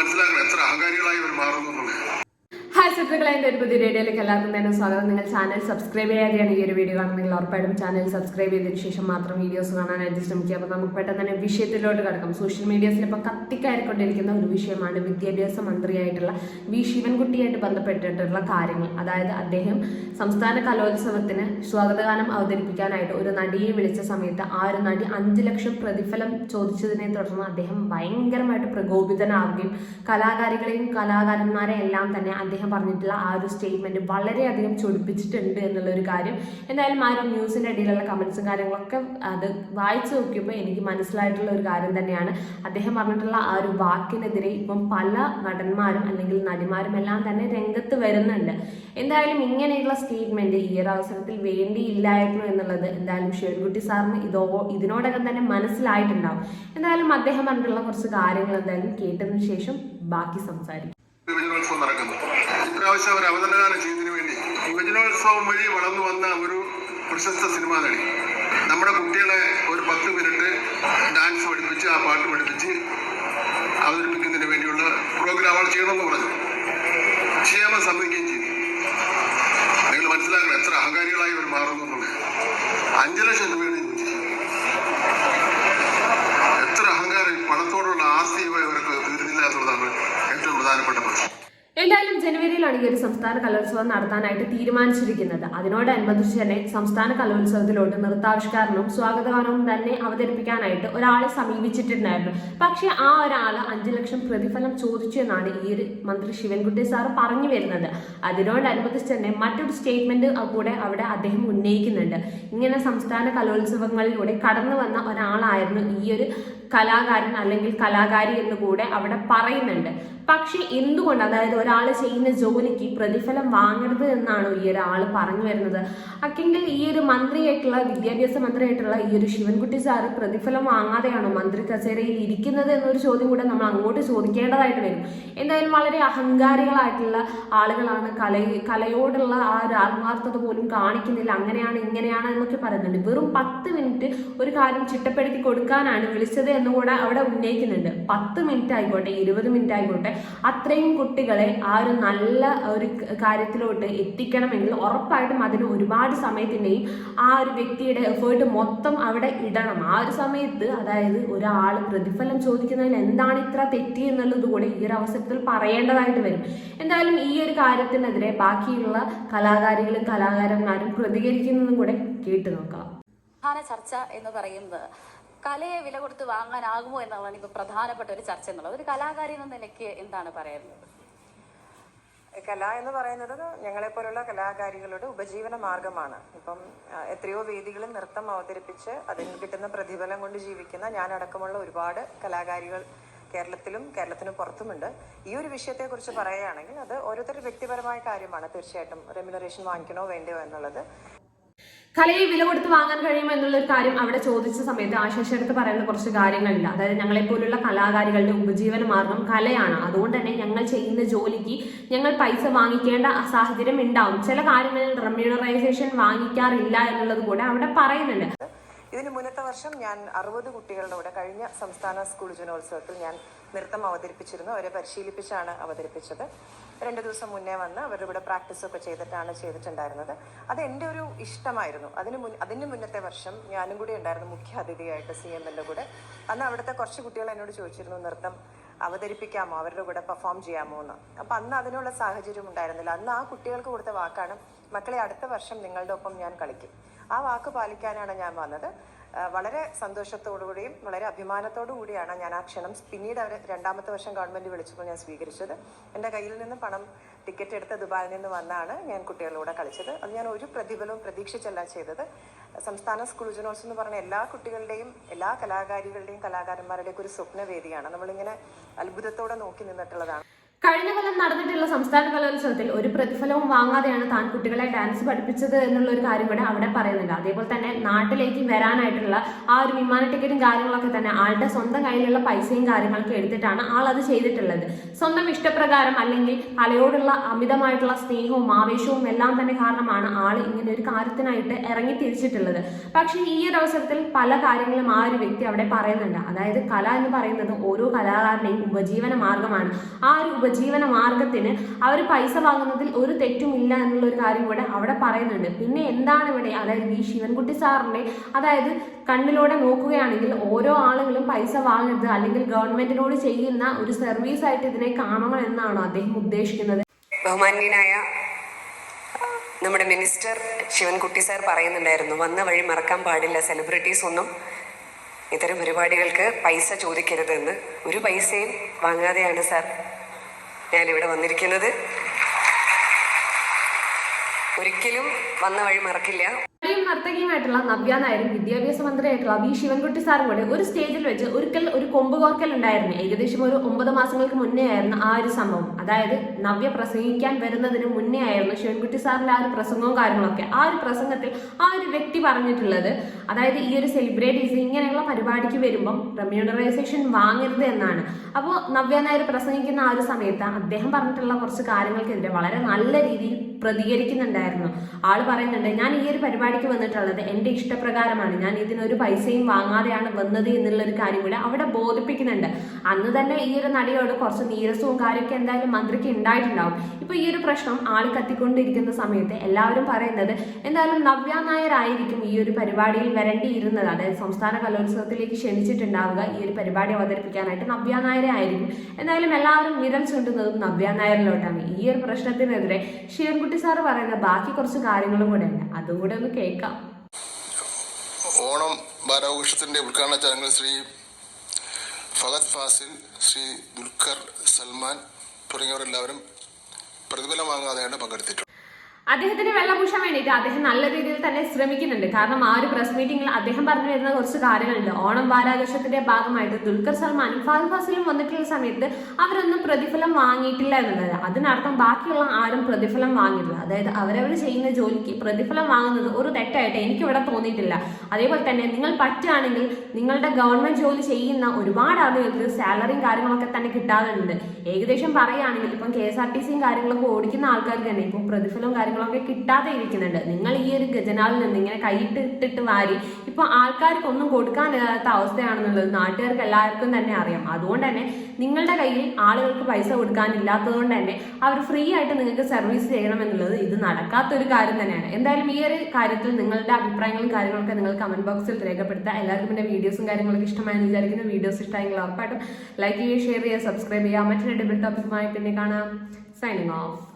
മനസ്സിലാക്കണം എത്ര അഹങ്കാരികളായി അവർ മാറുന്നു എന്നുള്ളത്. സുഹൃത്തുക്കളെ എന്റെ ഒരു പുതിയ വീഡിയോയിലേക്ക് എല്ലാവർക്കും തന്നെ സ്വാഗതം. നിങ്ങൾ ചാനൽ സബ്സ്ക്രൈബ് ചെയ്യാതെയാണ് ഈ ഒരു വീഡിയോ കാണുന്നെങ്കിൽ ഉറപ്പായിട്ടും ചാനൽ സബ്സ്ക്രൈബ് ചെയ്തതിന് ശേഷം മാത്രം വീഡിയോസ് കാണാനായിട്ട് ശ്രമിക്കുക. അപ്പോൾ നമുക്ക് പെട്ടെന്ന് തന്നെ വിഷയത്തിലോട്ട് കിടക്കാം. സോഷ്യൽ മീഡിയസിൽ ഇപ്പോൾ കത്തിക്കയറിക്കൊണ്ടിരിക്കുന്ന ഒരു വിഷയമാണ് വിദ്യാഭ്യാസ മന്ത്രിയായിട്ടുള്ള വി. ശിവൻകുട്ടിയായിട്ട് ബന്ധപ്പെട്ടിട്ടുള്ള കാര്യങ്ങൾ. അതായത് അദ്ദേഹം സംസ്ഥാന കലോത്സവത്തിന് സ്വാഗതഗാനം അവതരിപ്പിക്കാനായിട്ട് ഒരു നടിയെ വിളിച്ച സമയത്ത് ആ ഒരു നടി അഞ്ച് ലക്ഷം പ്രതിഫലം ചോദിച്ചതിനെ തുടർന്ന് അദ്ദേഹം ഭയങ്കരമായിട്ട് പ്രകോപിതനാവുകയും കലാകാരികളെയും കലാകാരന്മാരെയും എല്ലാം തന്നെ അദ്ദേഹം പറഞ്ഞിട്ടുള്ള ആ ഒരു സ്റ്റേറ്റ്മെന്റ് വളരെയധികം ചൊടിപ്പിച്ചിട്ടുണ്ട് എന്നുള്ള ഒരു കാര്യം. എന്തായാലും ആ ഒരു ന്യൂസിന്റെ അടിയിലുള്ള കമന്റ്സും കാര്യങ്ങളൊക്കെ അത് വായിച്ചു നോക്കിയപ്പോൾ എനിക്ക് മനസ്സിലായിട്ടുള്ള ഒരു കാര്യം തന്നെയാണ്. അദ്ദേഹം പറഞ്ഞിട്ടുള്ള ആ ഒരു വാക്കിനെതിരെ ഇപ്പം പല നടന്മാരും അല്ലെങ്കിൽ നടിമാരും എല്ലാം തന്നെ രംഗത്ത് വരുന്നുണ്ട്. എന്തായാലും ഇങ്ങനെയുള്ള സ്റ്റേറ്റ്മെന്റ് ഈ ഒരു അവസരത്തിൽ വേണ്ടിയില്ലായിരുന്നു എന്നുള്ളത് എന്തായാലും ശിവൻകുട്ടി സാറിന് ഇതോ ഇതിനോടകം തന്നെ മനസ്സിലായിട്ടുണ്ടാവും. എന്തായാലും അദ്ദേഹം പറഞ്ഞിട്ടുള്ള കുറച്ച് കാര്യങ്ങൾ എന്തായാലും കേട്ടതിന് ശേഷം ബാക്കി സംസാരിക്കും. യുവജനോത്സവം നടക്കുന്നു. ഇപ്രാവശ്യം അവർ അവതരണഗാനം ചെയ്തതിനു വേണ്ടി യുവജനോത്സവം വഴി വളർന്നു വന്ന ഒരു പ്രശസ്ത സിനിമാ നടി. നമ്മുടെ കുട്ടികളെ ഒരു പത്ത് മിനിറ്റ് ഡാൻസ് പഠിപ്പിച്ച് ആ പാട്ട് പഠിപ്പിച്ച് അവതരിപ്പിക്കുന്നതിന് വേണ്ടിയുള്ള പ്രോഗ്രാം അവൾ ചെയ്യണമെന്ന് പറഞ്ഞു. ചെയ്യാൻ സമ്മതിക്കുകയും ചെയ്തു. നിങ്ങൾ മനസ്സിലാക്കണം എത്ര അഹങ്കാരികളായി അവർ മാറുന്നു എന്നുള്ളത്. അഞ്ചു ലക്ഷം രൂപയുടെ എത്ര അഹങ്കാരം പണത്തോടുള്ള ആസ്തി ഇവർക്ക് തീർന്നില്ല എന്നുള്ളതാണ് ഏറ്റവും പ്രധാനപ്പെട്ട പ്രശ്നം. എന്തായാലും ജനുവരിയിലാണ് ഈ ഒരു സംസ്ഥാന കലോത്സവം നടത്താനായിട്ട് തീരുമാനിച്ചിരിക്കുന്നത്. അതിനോടനുബന്ധിച്ച് തന്നെ സംസ്ഥാന കലോത്സവത്തിലോട്ട് നൃത്താവിഷ്കാരനും സ്വാഗതഗാനവും തന്നെ അവതരിപ്പിക്കാനായിട്ട് ഒരാളെ സമീപിച്ചിട്ടുണ്ടായിരുന്നു. പക്ഷേ ആ ഒരാൾ അഞ്ചു ലക്ഷം പ്രതിഫലം ചോദിച്ചു എന്നാണ് ഈ ഒരു മന്ത്രി ശിവൻകുട്ടി സാർ പറഞ്ഞു വരുന്നത്. അതിനോടനുബന്ധിച്ച് തന്നെ മറ്റൊരു സ്റ്റേറ്റ്മെന്റ് കൂടെ അവിടെ അദ്ദേഹം ഉന്നയിക്കുന്നുണ്ട്. ഇങ്ങനെ സംസ്ഥാന കലോത്സവങ്ങളിലൂടെ കടന്നു വന്ന ഒരാളായിരുന്നു ഈ ഒരു കലാകാരൻ അല്ലെങ്കിൽ കലാകാരി എന്ന് കൂടെ അവിടെ പറയുന്നുണ്ട്. പക്ഷെ എന്തുകൊണ്ട് അതായത് ഒരാൾ ചെയ്യുന്ന ജോലിക്ക് പ്രതിഫലം വാങ്ങരുത് എന്നാണ് ഈ ഒരാൾ പറഞ്ഞു വരുന്നത്. അക്കെങ്കിൽ ഈ ഒരു മന്ത്രിയായിട്ടുള്ള വിദ്യാഭ്യാസ മന്ത്രിയായിട്ടുള്ള ഈ ഒരു ശിവൻകുട്ടി സാറ് പ്രതിഫലം വാങ്ങാതെയാണോ മന്ത്രി കസേരയിൽ ഇരിക്കുന്നത് എന്നൊരു ചോദ്യം കൂടെ നമ്മൾ അങ്ങോട്ട് ചോദിക്കേണ്ടതായിട്ട് വരും. എന്തായാലും വളരെ അഹങ്കാരികളായിട്ടുള്ള ആളുകളാണ് കല കലയോടുള്ള ആ ഒരു ആത്മാർത്ഥത പോലും കാണിക്കുന്നില്ല. അങ്ങനെയാണ് ഇങ്ങനെയാണ് എന്നൊക്കെ പറയുന്നുണ്ട്. വെറും പത്ത് മിനിറ്റ് ഒരു കാര്യം ചിട്ടപ്പെടുത്തി കൊടുക്കാനാണ് വിളിച്ചത് എന്നുകൂടെ അവിടെ ഉന്നയിക്കുന്നുണ്ട്. പത്ത് മിനിറ്റ് ആയിക്കോട്ടെ ഇരുപത് മിനിറ്റ് ആയിക്കോട്ടെ അത്രയും കുട്ടികളെ ആ ഒരു നല്ല ഒരു കാര്യത്തിലോട്ട് എത്തിക്കണമെങ്കിൽ ഉറപ്പായിട്ടും അതിന് ഒരുപാട് സമയത്തിന്റെയും ആ ഒരു വ്യക്തിയുടെ എഫേർട്ട് മൊത്തം അവിടെ ഇടണം. ആ ഒരു സമയത്ത് അതായത് ഒരാൾ പ്രതിഫലം ചോദിക്കുന്നതിൽ എന്താണ് ഇത്ര തെറ്റി എന്നുള്ളത് കൂടെ ഈ ഒരു അവസരത്തിൽ പറയേണ്ടതായിട്ട് വരും. എന്തായാലും ഈ ഒരു കാര്യത്തിനെതിരെ ബാക്കിയുള്ള കലാകാരികളും കലാകാരന്മാരും പ്രതികരിക്കുന്നതും കൂടെ കേട്ടു നോക്കാം. ചർച്ച എന്ന് പറയുന്നത് കലയെ വില കൊടുത്ത് വാങ്ങാനാകുമോ എന്നുള്ളതാണ് ഇപ്പൊ പ്രധാനപ്പെട്ട ഒരു ചർച്ച എന്നുള്ളത്. ഒരു കലാകാരി എന്ന നിലയ്ക്ക് എന്താണ് പറയുന്നത് കല എന്ന് പറയുന്നത് ഞങ്ങളെപ്പോലുള്ള കലാകാരികളുടെ ഉപജീവന മാർഗമാണ്. ഇപ്പം എത്രയോ വേദികളിൽ നൃത്തം അവതരിപ്പിച്ച് അതിന് കിട്ടുന്ന പ്രതിഫലം കൊണ്ട് ജീവിക്കുന്ന ഞാനടക്കമുള്ള ഒരുപാട് കലാകാരികൾ കേരളത്തിലും കേരളത്തിന് പുറത്തുമുണ്ട്. ഈ ഒരു വിഷയത്തെക്കുറിച്ച് പറയുകയാണെങ്കിൽ അത് ഓരോരുത്തരുടെ വ്യക്തിപരമായ കാര്യമാണ്. തീർച്ചയായിട്ടും റെമ്യൂണറേഷൻ വാങ്ങിക്കണോ വേണ്ടയോ എന്നുള്ളത്. കലയെ വില കൊടുത്ത് വാങ്ങാൻ കഴിയുമോ എന്നുള്ള ഒരു കാര്യം അവിടെ ചോദിച്ച സമയത്ത് ആശേഷ എടുത്ത് പറയുന്ന കുറച്ച് കാര്യങ്ങളുണ്ട്. അതായത് ഞങ്ങളെ പോലുള്ള കലാകാരികളുടെ ഉപജീവന മാർഗം കലയാണ്. അതുകൊണ്ട് തന്നെ ഞങ്ങൾ ചെയ്യുന്ന ജോലിക്ക് ഞങ്ങൾ പൈസ വാങ്ങിക്കേണ്ട സാഹചര്യം ഉണ്ടാവും. ചില കാര്യങ്ങളിൽ റെമ്യൂണറൈസേഷൻ വാങ്ങിക്കാറില്ല എന്നുള്ളത് കൂടെ അവിടെ പറയുന്നുണ്ട്. ഇതിന് മുന്നത്തെ വർഷം ഞാൻ അറുപത് കുട്ടികളുടെ കൂടെ കഴിഞ്ഞ സംസ്ഥാന സ്കൂൾ ജനോത്സവത്തിൽ ഞാൻ നൃത്തം അവതരിപ്പിച്ചിരുന്നു. അവരെ പരിശീലിപ്പിച്ചാണ് അവതരിപ്പിച്ചത്. രണ്ട് ദിവസം മുന്നേ വന്ന് അവരുടെ കൂടെ പ്രാക്ടീസ് ഒക്കെ ചെയ്തിട്ടാണ് ചെയ്തിട്ടുണ്ടായിരുന്നത്. അത് എന്റെ ഒരു ഇഷ്ടമായിരുന്നു. അതിന് മുൻ അതിന് മുന്നത്തെ വർഷം ഞാനും കൂടി ഉണ്ടായിരുന്നു മുഖ്യ അതിഥിയായിട്ട് സി എം എന്റെ കൂടെ അന്ന് അവിടുത്തെ കുറച്ച് കുട്ടികൾ എന്നോട് ചോദിച്ചിരുന്നു നൃത്തം അവതരിപ്പിക്കാമോ? അവരുടെ കൂടെ പെർഫോം ചെയ്യാമോ എന്ന്? അപ്പം അന്ന് അതിനുള്ള സാഹചര്യം ഉണ്ടായിരുന്നില്ല. അന്ന് ആ കുട്ടികൾക്ക് കൊടുത്ത വാക്കാണ് മക്കളെ അടുത്ത വർഷം നിങ്ങളുടെ ഒപ്പം ഞാൻ കളിക്കും. ആ വാക്ക് പാലിക്കാനാണ് ഞാൻ വന്നത്. വളരെ സന്തോഷത്തോടുകൂടിയും വളരെ അഭിമാനത്തോടു കൂടിയാണ് ഞാൻ ആ ക്ഷണം പിന്നീട് അവർ രണ്ടാമത്തെ വർഷം ഗവൺമെന്റ് വിളിച്ചപ്പോൾ ഞാൻ സ്വീകരിച്ചത്. എന്റെ കയ്യിൽ നിന്ന് പണം ടിക്കറ്റ് എടുത്ത് ദുബായിൽ നിന്ന് വന്നാണ് ഞാൻ കുട്ടികളുടെ കളിച്ചത്. അത് ഞാൻ ഒരു പ്രതിഫലവും പ്രതീക്ഷിച്ചല്ല ചെയ്തത്. സംസ്ഥാന സ്കൂൾ ജനോത്സവം എന്ന് പറഞ്ഞ എല്ലാ കുട്ടികളുടെയും എല്ലാ കലാകാരികളുടെയും കലാകാരന്മാരുടെയും ഒക്കെ ഒരു സ്വപ്നവേദിയാണ്. നമ്മളിങ്ങനെ അത്ഭുതത്തോടെ നോക്കി നിന്നിട്ടുള്ളതാണ്. കഴിഞ്ഞ കൊല്ലം നടന്നിട്ടുള്ള സംസ്ഥാന കലോത്സവത്തിൽ ഒരു പ്രതിഫലവും വാങ്ങാതെയാണ് താൻ കുട്ടികളെ ഡാൻസ് പഠിപ്പിച്ചത് എന്നുള്ള ഒരു കാര്യം കൂടെ അവിടെ പറയുന്നുണ്ട്. അതേപോലെ തന്നെ നാട്ടിലേക്ക് വരാനായിട്ടുള്ള ആ ഒരു വിമാന ടിക്കറ്റും കാര്യങ്ങളൊക്കെ തന്നെ ആളുടെ സ്വന്തം കയ്യിലുള്ള പൈസയും കാര്യങ്ങളൊക്കെ എടുത്തിട്ടാണ് ആൾ അത് ചെയ്തിട്ടുള്ളത്. സ്വന്തം ഇഷ്ടപ്രകാരം അല്ലെങ്കിൽ കലയോടുള്ള അമിതമായിട്ടുള്ള സ്നേഹവും ആവേശവും എല്ലാം തന്നെ കാരണമാണ് ആൾ ഇങ്ങനെ ഒരു കാര്യത്തിനായിട്ട് ഇറങ്ങി തിരിച്ചിട്ടുള്ളത്. പക്ഷേ ഈ ഒരു അവസരത്തിൽ പല കാര്യങ്ങളും ആ ഒരു വ്യക്തി അവിടെ പറയുന്നുണ്ട്. അതായത് കല എന്ന് പറയുന്നത് ഓരോ കലാകാരനെയും ഉപജീവന മാർഗമാണ്. ആ ഒരു ഉപജീവന മാർഗത്തിന് അവർ പൈസ വാങ്ങുന്നതിൽ ഒരു തെറ്റുമില്ല എന്നുള്ള ഒരു കാര്യം ഇവിടെ അവിടെ പറയുന്നുണ്ട്. പിന്നെ എന്താണ് ഇവിടെ? അതായത് ഈ ശിവൻകുട്ടി സാറിന്റെ അതായത് കണ്ണിലൂടെ നോക്കുകയാണെങ്കിൽ ഓരോ ആളുകളും പൈസ വാങ്ങരുത് അല്ലെങ്കിൽ ഗവൺമെന്റിനോട് ചെയ്യുന്ന ഒരു സർവീസ് ആയിട്ട് ഇതിനെ കാണണം എന്നാണോ അദ്ദേഹം ഉദ്ദേശിക്കുന്നത്? ബഹുമാന്യനായ നമ്മുടെ മിനിസ്റ്റർ ശിവൻകുട്ടി സാർ പറയുന്നുണ്ടായിരുന്നു വന്ന വഴി മറക്കാൻ പാടില്ല സെലിബ്രിറ്റീസ് ഒന്നും ഇത്തരം പരിപാടികൾക്ക് പൈസ ചോദിക്കരുതെന്ന്. ഒരു പൈസയും വാങ്ങാതെയാണ് സാർ ഞാനിവിടെ വന്നിരിക്കുന്നത്. ഒരിക്കലും വന്ന വഴി മറക്കില്ല. നടിയും നർത്തകിയുമായിട്ടുള്ള നവ്യ നായരും വിദ്യാഭ്യാസ മന്ത്രിയായിട്ടുള്ള വി ശിവൻകുട്ടി സാറും കൂടെ ഒരു സ്റ്റേജിൽ വെച്ച് ഒരിക്കൽ ഒരു കൊമ്പ് കോർക്കൽ ഉണ്ടായിരുന്നു. ഏകദേശം ഒരു ഒമ്പത് മാസങ്ങൾക്ക് മുന്നേ ആയിരുന്നു ആ ഒരു സംഭവം. അതായത് നവ്യ പ്രസംഗിക്കാൻ വരുന്നതിന് മുന്നേ ആയിരുന്നു ശിവൻകുട്ടി സാറിന്റെ ആ ഒരു പ്രസംഗവും കാര്യങ്ങളൊക്കെ. ആ ഒരു പ്രസംഗത്തിൽ ആ ഒരു വ്യക്തി പറഞ്ഞിട്ടുള്ളത് അതായത് ഈ ഒരു സെലിബ്രിറ്റീസ് ഇങ്ങനെയുള്ള പരിപാടിക്ക് വരുമ്പം റെമ്യൂണറൈസേഷൻ വാങ്ങരുത് എന്നാണ്. അപ്പോൾ നവ്യ നായർ പ്രസംഗിക്കുന്ന ആ ഒരു സമയത്ത് അദ്ദേഹം പറഞ്ഞിട്ടുള്ള കുറച്ച് കാര്യങ്ങൾക്കെതിരെ വളരെ നല്ല രീതിയിൽ പ്രതികരിക്കുന്നുണ്ടായിരുന്നു. ആൾ പറയുന്നുണ്ട് ഞാൻ ഈ ഒരു പരിപാടിക്ക് വന്നിട്ടുള്ളത് എന്റെ ഇഷ്ടപ്രകാരമാണ്. ഞാൻ ഇതിനൊരു പൈസയും വാങ്ങാതെയാണ് വന്നത് എന്നുള്ളൊരു കാര്യം കൂടെ അവിടെ ബോധിപ്പിക്കുന്നുണ്ട്. അന്ന് തന്നെ ഈ ഒരു നടിയോട് കുറച്ച് നീരസവും കാര്യമൊക്കെ എന്തായാലും മന്ത്രിക്ക് ഉണ്ടായിട്ടുണ്ടാവും. ഇപ്പൊ ഈ ഒരു പ്രശ്നം ആൾ കത്തിക്കൊണ്ടിരിക്കുന്ന സമയത്ത് എല്ലാവരും പറയുന്നത് എന്തായാലും നവ്യ നായർ ആയിരിക്കും ഈ ഒരു പരിപാടിയിൽ വരേണ്ടിയിരുന്നത്. അതായത് സംസ്ഥാന കലോത്സവത്തിലേക്ക് ക്ഷണിച്ചിട്ടുണ്ടാവുക ഈ ഒരു പരിപാടി അവതരിപ്പിക്കാനായിട്ട് നവ്യ നായരെ ആയിരിക്കും. എന്തായാലും എല്ലാവരും വിരൽ ചൂണ്ടുന്നതും നവ്യ നായരിലോട്ടാണ്. ഈ ഒരു പ്രശ്നത്തിനെതിരെ ശിവൻകുട്ടി സാറ് പറയുന്ന ബാക്കി കുറച്ച് കാര്യങ്ങളും കൂടെ ഉണ്ട്. അതും കൂടെ ഒന്ന് കേൾക്കാം. ഓണം വാരാഘോഷത്തിന്റെ ഉദ്ഘാടന ചടങ്ങിൽ ശ്രീ ഫഹദ് ഫാസിൽ ശ്രീ ദുൽഖർ സൽമാൻ തുടങ്ങിയവരെല്ലാവരും പ്രതിഫലം വാങ്ങാതെയാണ് പങ്കെടുത്തിട്ടുള്ളത്. അദ്ദേഹത്തിന് വെള്ളപൂശാൻ വേണ്ടിയിട്ട് അദ്ദേഹം നല്ല രീതിയിൽ തന്നെ ശ്രമിക്കുന്നുണ്ട്. കാരണം ആ ഒരു പ്രസ് മീറ്റിംഗിൽ അദ്ദേഹം പറഞ്ഞു വരുന്ന കുറച്ച് കാര്യങ്ങളുണ്ട്. ഓണം വാരാഘോഷത്തിന്റെ ഭാഗമായിട്ട് ദുൽഖർ സൽമാനും ഫാദ് ഫാസിലും വന്നിട്ടുള്ള സമയത്ത് അവരൊന്നും പ്രതിഫലം വാങ്ങിയിട്ടില്ല എന്നുള്ളത്. അതിനർത്ഥം ബാക്കിയുള്ള ആരും പ്രതിഫലം വാങ്ങിയിട്ടില്ല. അതായത് അവരവർ ചെയ്യുന്ന ജോലിക്ക് പ്രതിഫലം വാങ്ങുന്നത് ഒരു തെറ്റായിട്ട് എനിക്ക് ഇവിടെ തോന്നിയിട്ടില്ല. അതേപോലെ തന്നെ നിങ്ങൾ പറ്റുകയാണെങ്കിൽ നിങ്ങളുടെ ഗവൺമെന്റ് ജോലി ചെയ്യുന്ന ഒരുപാട് ആളുകൾക്ക് സാലറിയും കാര്യങ്ങളൊക്കെ തന്നെ കിട്ടാറുണ്ട്. ഏകദേശം പറയുകയാണെങ്കിൽ ഇപ്പം കെ എസ് ആർ ടി സിയും കാര്യങ്ങളൊക്കെ ഓടിക്കുന്ന ആൾക്കാർക്ക് തന്നെ ഇപ്പം പ്രതിഫലവും കാര്യങ്ങളൊക്കെ കിട്ടാതെ ഇരിക്കുന്നുണ്ട്. നിങ്ങൾ ഈ ഒരു ഗജനാവിൽ നിന്ന് ഇങ്ങനെ കൈയിട്ട് ഇട്ടിട്ട് വാരി ഇപ്പൊ ആൾക്കാർക്ക് ഒന്നും കൊടുക്കാനില്ലാത്ത അവസ്ഥയാണെന്നുള്ളത് നാട്ടുകാർക്ക് എല്ലാവർക്കും തന്നെ അറിയാം. അതുകൊണ്ട് തന്നെ നിങ്ങളുടെ കയ്യിൽ ആളുകൾക്ക് പൈസ കൊടുക്കാനില്ലാത്തത് കൊണ്ട് തന്നെ അവർ ഫ്രീ ആയിട്ട് നിങ്ങൾക്ക് സർവീസ് ചെയ്യണം എന്നുള്ളത് ഇത് നടക്കാത്തൊരു കാര്യം തന്നെയാണ്. എന്തായാലും ഈ ഒരു കാര്യത്തിൽ നിങ്ങളുടെ അഭിപ്രായങ്ങളും കാര്യങ്ങളൊക്കെ നിങ്ങൾ കമന്റ് ബോക്സിൽ രേഖപ്പെടുത്തുക. എല്ലാവർക്കും എന്റെ വീഡിയോസും കാര്യങ്ങളൊക്കെ ഇഷ്ടമായെന്ന് വിചാരിക്കുന്നു. വീഡിയോസ് ഇഷ്ടമായെങ്കിൽ ഉറപ്പായിട്ടും ലൈക്ക് ചെയ്യുക ഷെയർ ചെയ്യുക സബ്സ്ക്രൈബ് ചെയ്യുക. മറ്റൊരു ഡിബിൾ ടോപ്പിക്കുമായി പിന്നെ കാണാം. Signing off